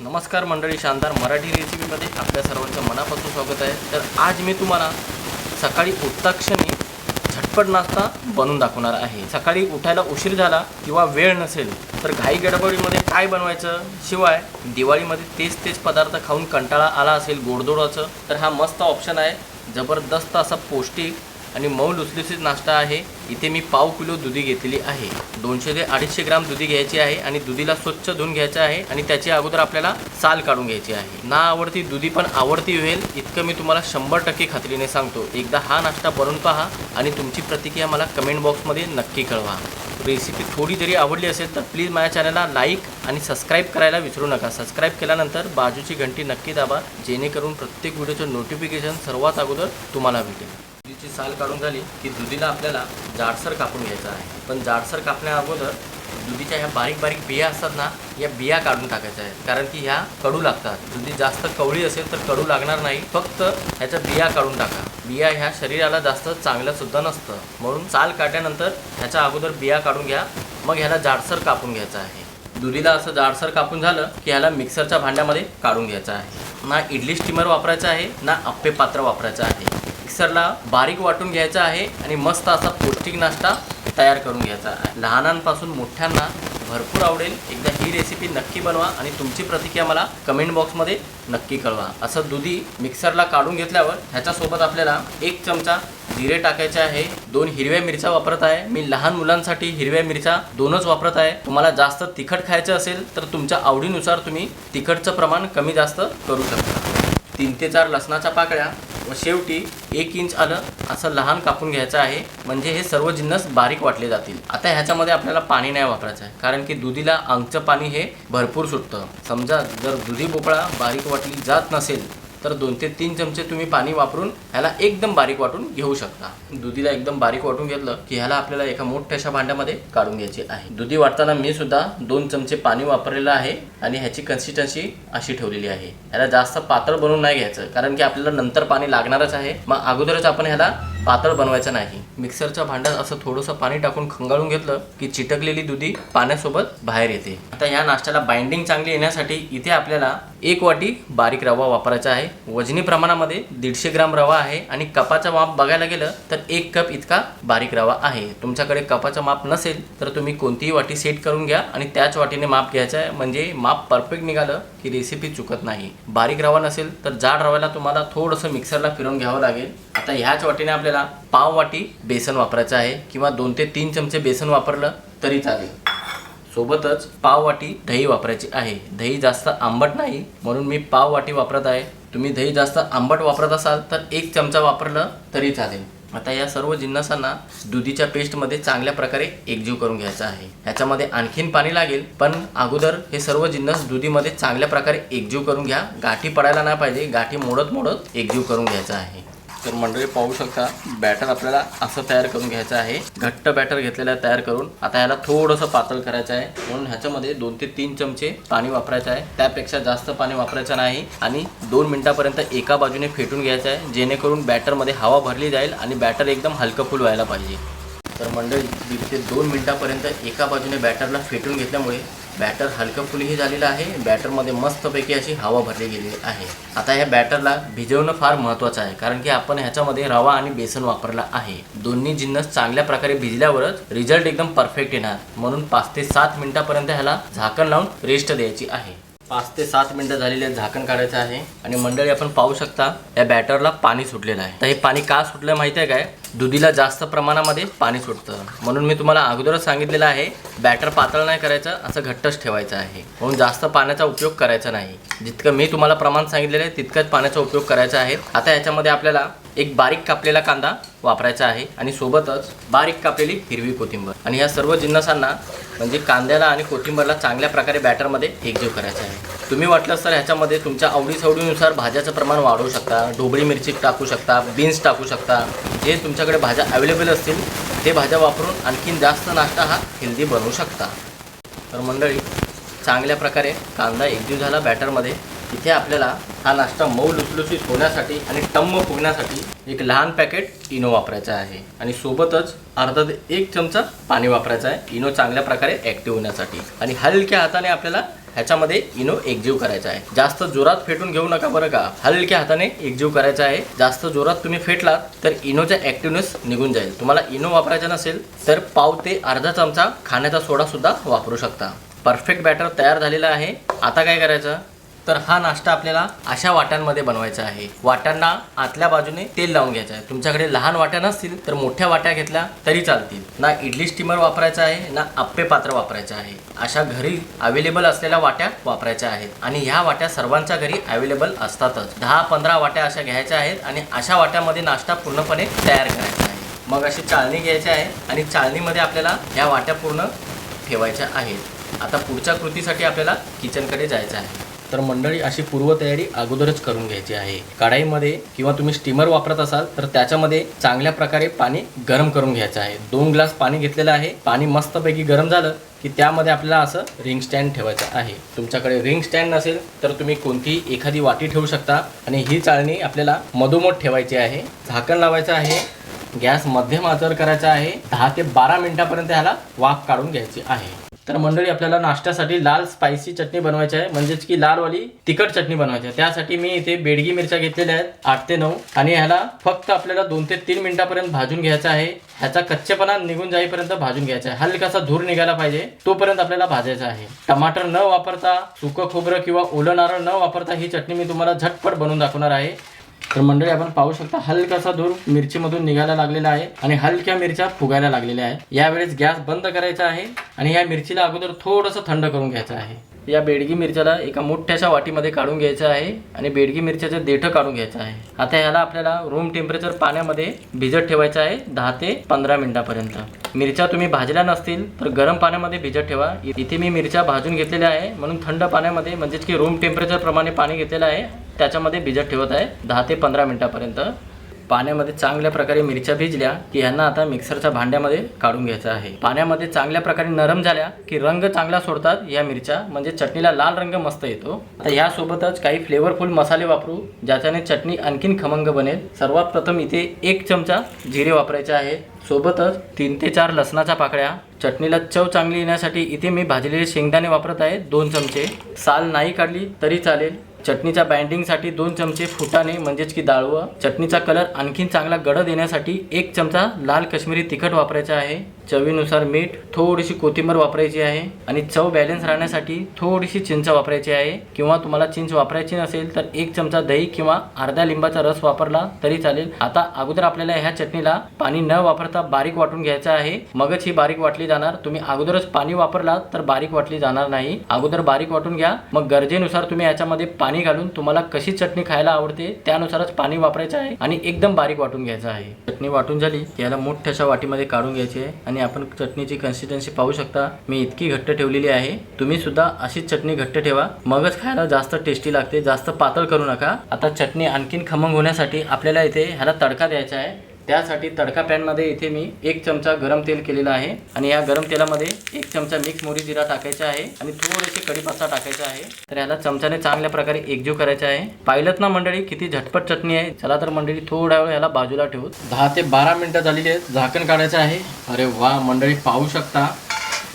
नमस्कार मंडळी शानदार मराठी रेसिपीमध्ये आपल्या सर्वांचं मनापासून स्वागत आहे. तर आज मी तुम्हाला सकाळी उत्ताक्षणी झटपट नाश्ता बनवून दाखवणार आहे. सकाळी उठायला उशीर झाला किंवा वेळ नसेल तर घाई गडबडीमध्ये काय बनवायचं? शिवाय दिवाळीमध्ये तेच तेच पदार्थ खाऊन कंटाळा आला असेल गोडधोडाचं तर हा मस्त ऑप्शन आहे. जबरदस्त असा पौष्टिक आणि मऊ लुसलुसीत नाश्ता आहे. इथे मी पाव किलो दुधी घेतलेली आहे. दोनशे ते अडीचशे ग्राम दुधी घ्यायची आहे आणि दुधीला स्वच्छ धुवून घ्यायचं आहे आणि त्याची अगोदर आपल्याला साल काढून घ्यायची आहे. ना आवडती दुधी पण आवडती होईल इतकं मी तुम्हाला शंभर टक्के खात्रीने सांगतो. एकदा हा नाश्ता बनवून पहा आणि तुमची प्रतिक्रिया मला कमेंट बॉक्समध्ये नक्की कळवा. रेसिपी थोडी जरी आवडली असेल तर प्लीज माझ्या चॅनलला लाईक आणि सबस्क्राईब करायला विसरू नका. सबस्क्राईब केल्यानंतर बाजूची घंटी नक्की दाबा जेणेकरून प्रत्येक व्हिडिओचं नोटिफिकेशन सर्वात अगोदर तुम्हाला भेटेल. ची साल काढून झाली की दुधीला आपल्याला जाडसर कापून घ्यायचं आहे. पण जाडसर कापण्या अगोदर दुधीच्या ह्या बारीक बारीक बिया असतात ना या बिया काढून टाकायच्या आहेत. कारण की ह्या कडू लागतात. दुधी जास्त कवळी असेल तर कडू लागणार नाही. फक्त ह्याच्या बिया काढून टाका. बिया ह्या शरीराला जास्त चांगल्या सुद्धा नसतं. म्हणून साल काढल्यानंतर ह्याच्या अगोदर बिया काढून घ्या. मग ह्याला जाडसर कापून घ्यायचं आहे. दुधीला असं जाडसर कापून झालं की ह्याला मिक्सरच्या भांड्यामध्ये काढून घ्यायचं आहे. ना इडली स्टीमर वापरायचं आहे ना अप्पे पात्र वापरायचं आहे. मिक्सरला बारीक वाटून घ्यायचा आहे आणि मस्त असा पौष्टिक नाश्ता तयार करून घ्यायचा आहे. लहानांपासून मोठ्यांना भरपूर आवडेल. एकदा ही रेसिपी नक्की बनवा आणि तुमची प्रतिक्रिया मला कमेंट बॉक्समध्ये नक्की कळवा. असं दुधी मिक्सरला काढून घेतल्यावर ह्याच्यासोबत आपल्याला एक चमचा जिरे टाकायचे आहे. दोन हिरव्या मिरच्या वापरत आहे. मी लहान मुलांसाठी हिरव्या मिरच्या दोनच वापरत आहे. तुम्हाला जास्त तिखट खायचं असेल तर तुमच्या आवडीनुसार तुम्ही तिखटचं प्रमाण कमी जास्त करू शकता. तीन ते चार लसणाच्या पाकळ्या व शेवटी एक इंच आलं असं लहान कापून घ्यायचं आहे. म्हणजे हे सर्व जिन्नस बारीक वाटले जातील. आता ह्याच्यामध्ये आपल्याला पाणी नाही वापरायचं आहे. कारण की दुधीला आंगचं पाणी हे भरपूर सुटतं. समजा जर दुधी भोपळा बारीक वाटली जात नसेल तर दोन ते तीन चमचे तुम्ही पाणी वापरून ह्याला एकदम बारीक वाटून घेऊ शकता. दुधीला एकदम बारीक वाटून घेतलं की ह्याला आपल्याला एका मोठ्याशा भांड्यामध्ये काढून घ्यायची आहे. दुधी वाटताना मी सुद्धा दोन चमचे पाणी वापरलेलं आहे आणि ह्याची कन्सिस्टन्सी अशी ठेवलेली आहे. ह्याला जास्त पातळ बनवून नाही घ्यायचं कारण की आपल्याला नंतर पाणी लागणारच आहे. मग अगोदरच आपण ह्याला पातळ बनवायचं नाही. मिक्सरच्या भांड्यात असं थोडंसं पाणी टाकून खंगाळून घेतलं की चिटकलेली दुधी पाण्यासोबत बाहेर येते. आता ह्या नाश्त्याला बाइंडिंग चांगली येण्यासाठी इथे आपल्याला एक वाटी बारीक रवा वापरायचा आहे. वजनी प्रमाणामध्ये दीडशे ग्राम रवा आहे आणि कपाचा माप बघायला गेलं तर एक कप इतका बारीक रवा आहे. तुमच्याकडे कपाचा माप नसेल तर तुम्ही कोणतीही वाटी सेट करून घ्या आणि त्याच वाटीने माप घ्यायचं आहे. म्हणजे माप परफेक्ट निघालं की रेसिपी चुकत नाही. बारीक रवा नसेल तर जाड रव्याला तुम्हाला थोडंसं मिक्सरला फिरवून घ्यावं लागेल. आता ह्याच वाटीने आपल्याला पाव वाटी बेसन वापरायचं आहे किंवा दोन ते तीन चमचे बेसन वापरलं तरी चालेल. सोबतच पाव वाटी दही वापरायची आहे. दही जास्त आंबट नाही म्हणून मी पाव वाटी वापरत आहे. तुम्ही दही जास्त आंबट वापरत असाल तर एक चमचा वापरलं तरी चालेल. आता या सर्व जिन्नसांना दुधीच्या पेस्टमध्ये चांगल्या प्रकारे एकजीव करून घ्यायचा आहे. ह्याच्यामध्ये आणखीन पाणी लागेल पण अगोदर हे सर्व जिन्नस दुधीमध्ये चांगल्या प्रकारे एकजीव करून घ्या. गाठी पडायला नाही पाहिजे गाठी मोडत मोडत एकजीव करून घ्यायचा आहे. तर मंडळी पाहू शकता बॅटर आपल्याला असं तयार करून घ्यायचं आहे. घट्ट बॅटर घेतलेलं आहे तयार करून आता ह्याला थोडंसं पातळ करायचं आहे. म्हणून ह्याच्यामध्ये दोन ते तीन चमचे पाणी वापरायचं आहे. त्यापेक्षा जास्त पाणी वापरायचं नाही आणि दोन मिनिटापर्यंत एका बाजूने फेटून घ्यायचं आहे जेणेकरून बॅटरमध्ये हवा भरली जाईल आणि बॅटर एकदम हलकं फुल व्हायला पाहिजे. तर मंडळी दीड ते दोन मिनिटापर्यंत एका बाजूने बॅटरला फेटून घेतल्यामुळे बॅटर हलकं फुलही झालेलं आहे. बॅटरमध्ये मस्तपैकी अशी हवा भरली गेलेली आहे. आता ह्या बॅटरला भिजवणं फार महत्त्वाचं आहे कारण की आपण ह्याच्यामध्ये रवा आणि बेसन वापरला आहे. दोन्ही जिन्नस चांगल्या प्रकारे भिजल्यावरच रिझल्ट एकदम परफेक्ट येणार. म्हणून पाच ते सात मिनिटापर्यंत ह्याला झाकण लावून रेस्ट द्यायची आहे. पाच ते सात मिनिटं झालेली झाकण काढायचं आहे. आणि मंडळी आपण पाहू शकता या बॅटरला पाणी सुटलेलं आहे. तर हे पाणी का सुटलं माहिती आहे काय? दुधीला जास्त प्रमाणामध्ये पाणी सुटतं. म्हणून मी तुम्हाला अगोदरच सांगितलेलं आहे बॅटर पातळ नाही करायचं असं घट्टच ठेवायचं आहे. म्हणून जास्त पाण्याचा उपयोग करायचा नाही. जितकं मी तुम्हाला प्रमाण सांगितलेलं आहे तितकंच पाण्याचा उपयोग करायचा आहे. आता याच्यामध्ये आपल्याला एक बारीक कापलेला कांदा वापरायचा आहे आणि सोबतच बारीक कापलेली हिरवी कोथिंबर. आणि ह्या सर्व जिन्नसांना म्हणजे कांद्याला आणि कोथिंबरला चांगल्या प्रकारे बॅटरमध्ये एकजीव करायचा आहे. तुम्ही वाटलं तर ह्याच्यामध्ये तुमच्या आवडीसवडीनुसार भाज्याचं प्रमाण वाढवू शकता ढोबळी मिरची टाकू शकता बीन्स टाकू शकता. जे तुमच्याकडे भाज्या अवेलेबल असतील ते भाज्या वापरून आणखीन जास्त नाश्ता हा हेल्दी बनवू शकता. तर मंडळी चांगल्या प्रकारे कांदा एकजीव झाला बॅटरमध्ये इथे आपल्याला हा नाश्ता मऊ लुसलुसीत होण्यासाठी आणि टम्म फुगण्यासाठी एक लहान पॅकेट इनो वापरायचा आहे. आणि सोबतच अर्धा ते एक चमचा पाणी वापरायचं आहे. इनो चांगल्या प्रकारे ॲक्टिव्ह होण्यासाठी. आणि हलक्या हाताने आपल्याला ह्याच्यामध्ये इनो एकजीव करायचा आहे. जास्त जोरात फेटून घेऊ नका बरं का. हलक्या हाताने एकजीव करायचा आहे. जास्त जोरात तुम्ही फेटलात तर इनोचा ऍक्टिव्हनेस निघून जाईल. तुम्हाला इनो वापरायचा नसेल तर पाव ते अर्धा चमचा खाण्याचा सोडा सुद्धा वापरू शकता. परफेक्ट बॅटर तयार झालेला आहे. आता काय करायचं? तर हा नाश्ता आपल्याला अशा वाट्यांमध्ये बनवायचा आहे. वाट्यांना आतल्या बाजूने तेल लावून घ्यायचं आहे. तुमच्याकडे लहान वाट्या नसतील तर मोठ्या वाट्या घेतल्या तरी चालतील. ना इडली स्टीमर वापरायचा आहे ना आप्पे पात्र वापरायचं आहे. अशा घरी अवेलेबल असलेल्या वाट्या वापरायच्या आहेत. आणि ह्या वाट्या सर्वांच्या घरी अवेलेबल असतातच. दहा पंधरा वाट्या अशा घ्यायच्या आहेत आणि अशा वाट्यामध्ये नाश्ता पूर्णपणे तयार करायचा आहे. मग अशी चाळणी घ्यायची आहे आणि चाळणीमध्ये आपल्याला ह्या वाट्या पूर्ण ठेवायच्या आहेत. आता पुढच्या कृतीसाठी आपल्याला किचनकडे जायचं आहे. तर मंडळी अशी पूर्वतयारी अगोदरच करून घ्यायची आहे. कढाईमध्ये किंवा तुम्ही स्टीमर वापरत असाल तर त्याच्यामध्ये चांगल्या प्रकारे पाणी गरम करून घ्यायचं आहे. दोन ग्लास पाणी घेतलेलं आहे. पाणी मस्तपैकी गरम झालं की त्यामध्ये आपल्याला असं रिंग स्टँड ठेवायचं आहे. तुमच्याकडे रिंग स्टँड नसेल तर तुम्ही कोणतीही एखादी वाटी ठेवू शकता आणि ही चाळणी आपल्याला मधोमध ठेवायची आहे. झाकण लावायचं आहे. गॅस मध्यम आचर करायचा आहे. दहा ते बारा मिनिटापर्यंत ह्याला वाफ काढून घ्यायची आहे. तर मंडळी आपल्याला नाश्त्यासाठी लाल स्पायसी चटणी बनवायची आहे. म्हणजेच की लालवाली तिखट चटणी बनवायची आहे. त्यासाठी मी इथे बेडगी मिरच्या घेतलेल्या आहेत आठ ते नऊ. आणि ह्याला फक्त आपल्याला दोन ते तीन मिनिटापर्यंत भाजून घ्यायचा आहे. ह्याचा कच्चेपणा निघून जाईपर्यंत भाजून घ्यायचा आहे. हलकासा धूर निघायला पाहिजे. तोपर्यंत आपल्याला भाजायचा आहे. टमाटर न वापरता सुकं खोबरं किंवा ओलं नारळ न वापरता ही चटणी मी तुम्हाला झटपट बनवून दाखवणार आहे. तर मंडळी आपण पाहू शकता हलकासा धूर मिरचीमधून निघायला लागलेला आहे आणि हलक्या मिरच्या फुगायला लागलेल्या आहे. यावेळेस गॅस बंद करायचा आहे आणि या मिरचीला अगोदर थोडंसं थंड करून घ्यायचं आहे. या बेडगी मिरच्याला एका मोठ्याशा वाटीमध्ये काढून घ्यायचं आहे आणि बेडगी मिरच्याचं देठं काढून घ्यायचं आहे. आता ह्याला आपल्याला रूम टेम्परेचर पाण्यामध्ये भिजत ठेवायचं आहे दहा ते पंधरा मिनिटापर्यंत. मिरच्या तुम्ही भाजल्या नसतील तर गरम पाण्यामध्ये भिजत ठेवा. इथे मी मिरच्या भाजून घेतलेल्या आहे. म्हणून थंड पाण्यामध्ये म्हणजेच की रूम टेम्परेचरप्रमाणे पाणी घेतलेलं आहे त्याच्यामध्ये भिजत ठेवत आहे दहा ते पंधरा मिनिटापर्यंत. पाण्यामध्ये चांगल्या प्रकारे मिरच्या भिजल्या की ह्यांना आता मिक्सरच्या भांड्यामध्ये काढून घ्यायचं आहे. पाण्यामध्ये चांगल्या प्रकारे नरम झाल्या की रंग चांगला सोडतात या मिरच्या म्हणजे चटणीला लाल रंग मस्त येतो. आता ह्यासोबतच काही फ्लेवरफुल मसाले वापरू ज्याच्याने चटणी आणखीन खमंग बनेल. सर्वात प्रथम इथे एक चमचा जिरे वापरायचे आहे. सोबतच तीन ते चार लसणाच्या पाकळ्या. चटणीला चव चांगली येण्यासाठी इथे मी भाजलेले शेंगदाणे वापरत आहे दोन चमचे. साल नाही काढली तरी चालेल. चटणीच्या बाइंडिंगसाठी दोन चमचे फुटाणे म्हणजेच की डाळवं चटणीचा कलर आणखीन चांगला गडद येण्यासाठी एक चमचा लाल कश्मीरी तिखट वापरायचा आहे. चवीनुसार मीठ थोडीशी कोथिंबीर वापरायची आहे आणि चव बॅलन्स राहण्यासाठी थोडीशी चिंच वापरायची आहे. किंवा तुम्हाला चिंच वापरायची नसेल तर एक चमचा दही किंवा अर्धा लिंबाचा रस वापरला तरी चालेल. आता अगोदर आपल्याला ह्या चटणीला पाणी न वापरता बारीक वाटून घ्यायचं आहे. मगच ही बारीक वाटली जाणार. तुम्ही अगोदरच पाणी वापरला तर बारीक वाटली जाणार नाही. अगोदर बारीक वाटून घ्या. मग गरजेनुसार तुम्ही याच्यामध्ये पाणी घालून तुम्हाला कशी चटणी खायला आवडते त्यानुसारच पाणी वापरायचं आहे आणि एकदम बारीक वाटून घ्यायचं आहे. चटणी वाटून झाली याला मोठ्याशा वाटीमध्ये काढून घ्यायची आहे आणि आपण चटणीची कन्सिस्टन्सी पाहू शकता. मी इतकी घट्ट ठेवलेली आहे. तुम्ही सुद्धा अशीच चटणी घट्ट ठेवा. मगच खायला जास्त टेस्टी लागते. जास्त पातळ करू नका. आता चटणी आणखीन खमंग होण्यासाठी आपल्याला इथे ह्याला तडका द्यायचा आहे. त्यासाठी तडका पॅनमध्ये इथे मी एक चमचा गरम तेल केलेलं आहे आणि या गरम तेलामध्ये एक चमचा मिक्स मोरी जिरा टाकायचा आहे आणि थोडेसे कढीपत्ता टाकायचा आहे. तर याला चमच्याने चांगल्या प्रकारे एकजीव करायचा आहे. पाहिलंच ना मंडळी किती झटपट चटणी आहे. चला तर मंडळी थोडा वेळ याला बाजूला ठेवू. दहा ते बारा मिनिटं झालेली आहेत. झाकण काढायचं आहे. अरे वा मंडळी पाहू शकता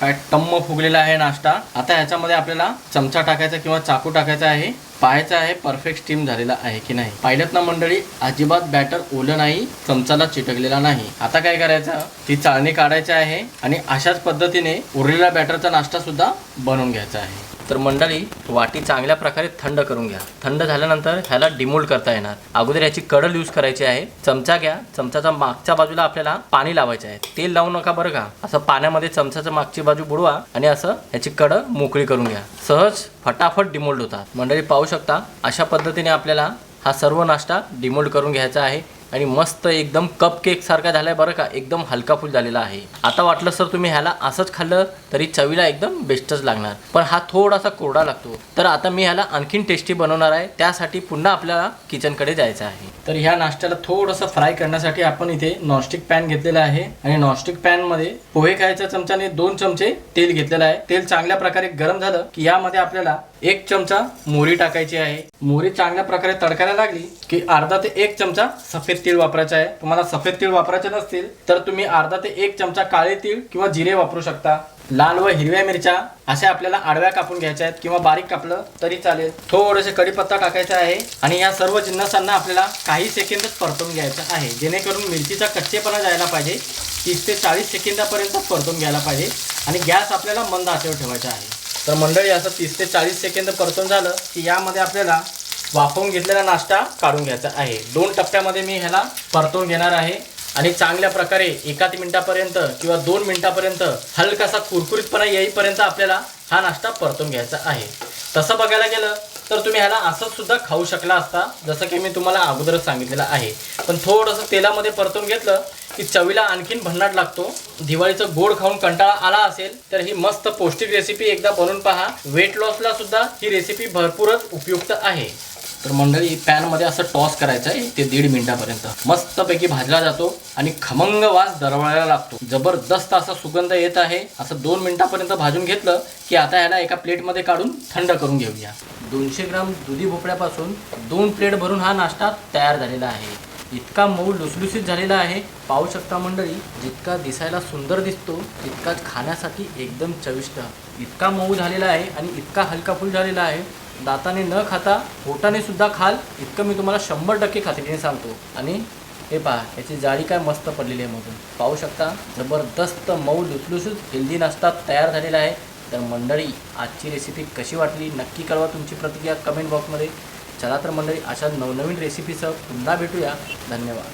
काय टम्म फुगलेला आहे नाश्ता. आता याच्यामध्ये आपल्याला चमचा टाकायचा किंवा चाकू टाकायचा आहे. पाहायचं आहे परफेक्ट स्टीम झालेला आहे की नाही. पाहिलं ना मंडळी अजिबात बॅटर ओलं नाही चमचाला चिटकलेला नाही. आता काय करायचं? ती चाळणी काढायची आहे आणि अशाच पद्धतीने उरलेला बॅटरचा नाश्ता सुद्धा बनवून घ्यायचा आहे. तर मंडळी वाटी चांगल्या प्रकारे थंड करून घ्या. थंड झाल्यानंतर ह्याला डिमोल्ड करता येणार. अगोदर याची कडल यूज करायची आहे. चमचा घ्या. चमचाचा मागच्या बाजूला आपल्याला पाणी लावायचे आहे. तेल लावू नका बरं का. असं पाण्यामध्ये चमचाच्या मागची बाजू बुडवा आणि असं याची कडं मोकळी करून घ्या. सहज फटाफट डिमोल्ड होतात. मंडळी पाऊस शकता. अशा पद्धतीने आपल्याला हा सर्व नाश्ता डिमोल्ड करून घ्यायचा आहे. आणि मस्त एकदम कप केकसारखा झाला झालाय बरं का. एकदम हलका फुल झालेला आहे. आता वाटलं सर तुम्ही ह्याला असंच खाल्लं तरी चवीला एकदम बेस्टच लागणार. पण हा थोडासा कोरडा लागतो. तर आता मी ह्याला आणखीन टेस्टी बनवणार आहे. त्यासाठी पुन्हा आपल्याला किचनकडे जायचं आहे. तर ह्या नाश्त्याला थोडंसं फ्राय करण्यासाठी आपण इथे नॉनस्टिक पॅन घेतलेला आहे. आणि नॉनस्टिक पॅनमध्ये पोहे खायच्या चमच्याने दोन चमचे तेल घेतलेलं आहे. तेल चांगल्या प्रकारे गरम झालं की यामध्ये आपल्याला एक चमचा मोहरी टाकायची आहे. मोहरी चांगल्या प्रकारे तडकायला लागली की अर्धा ते एक चमचा सफेद तीळ वापरायचा आहे. तुम्हाला सफेद तीळ वापरायचे नसतील तर तुम्ही अर्धा ते एक चमचा काळे तीळ किंवा जिरे वापरू शकता. लाल व हिरव्या मिरच्या अशा आपल्याला आडव्या कापून घ्यायच्या आहेत किंवा बारीक कापलं तरी चालेल. थोडेसे कढीपत्ता टाकायचा आहे आणि या सर्व जिन्नसांना आपल्याला काही सेकंदच परतून घ्यायचं आहे. जेणेकरून मिरचीचा कच्चेपणा जायला पाहिजे. तीस ते चाळीस सेकंदापर्यंत परतून घ्यायला पाहिजे आणि गॅस आपल्याला मंद आचेवर ठेवायचा आहे. तर मंडळी असं तीस ते चाळीस सेकंद परतून झालं की यामध्ये आपल्याला वाफवून घेतलेला नाश्ता काढून घ्यायचा आहे. दोन टप्प्यामध्ये मी ह्याला परतून घेणार आहे आणि चांगल्या प्रकारे एकाच मिनिटापर्यंत किंवा दोन मिनिटापर्यंत हलकासा कुरकुरीतपणा येईपर्यंत आपल्याला हा नाश्ता परतून घ्यायचा आहे. तसं बघायला गेलं तर तुम्ही ह्याला असंच सुद्धा खाऊ शकला असता जसं की मी तुम्हाला अगोदरच सांगितलेलं आहे. पण थोडंसं तेलामध्ये परतून घेतलं की चवीला आणखीन भन्नाट लागतो. दिवाळीचं गोड खाऊन कंटाळा आला असेल तर ही मस्त पौष्टिक रेसिपी एकदा बनवून पहा. वेट लॉसला सुद्धा ही रेसिपी भरपूरच उपयुक्त आहे. तर मंडळी पॅनमध्ये असं टॉस करायचं आहे ते दीड मिनिटापर्यंत. मस्तपैकी भाजला जातो आणि खमंग वास दरवळायला लागतो. जबरदस्त असा सुगंध येत आहे. असं दोन मिनिटापर्यंत भाजून घेतलं की आता ह्याला एका प्लेटमध्ये काढून थंड करून घेऊया. दोनशे ग्राम दुधी भोपळ्यापासून दोन प्लेट भरून हा नाश्ता तयार झालेला आहे. इतका मऊ लुसलुसीत झालेला आहे. पाहू शकता मंडळी जितका दिसायला सुंदर दिसतो तितकाच खाण्यासाठी एकदम चविष्ट. इतका मऊ झालेला आहे आणि इतका हलका फुल झालेला आहे. दाताने न खाता पोटाने सुद्धा खाल. इतकं मी तुम्हाला शंभर टक्के खात्रीने सांगतो. आणि हे पहा याची जाळी काय मस्त पडलेली आहे मधून. पाहू शकता जबरदस्त मऊ लुसलुसूत हेल्दी नाश्ता तयार झालेला आहे. तर मंडळी आजची रेसिपी कशी वाटली? नक्की कळवा तुमची प्रतिक्रिया कमेंट बॉक्समध्ये चला तर मंडळी अशा नवनवीन रेसिपीसह पुन्हा भेटूया. धन्यवाद.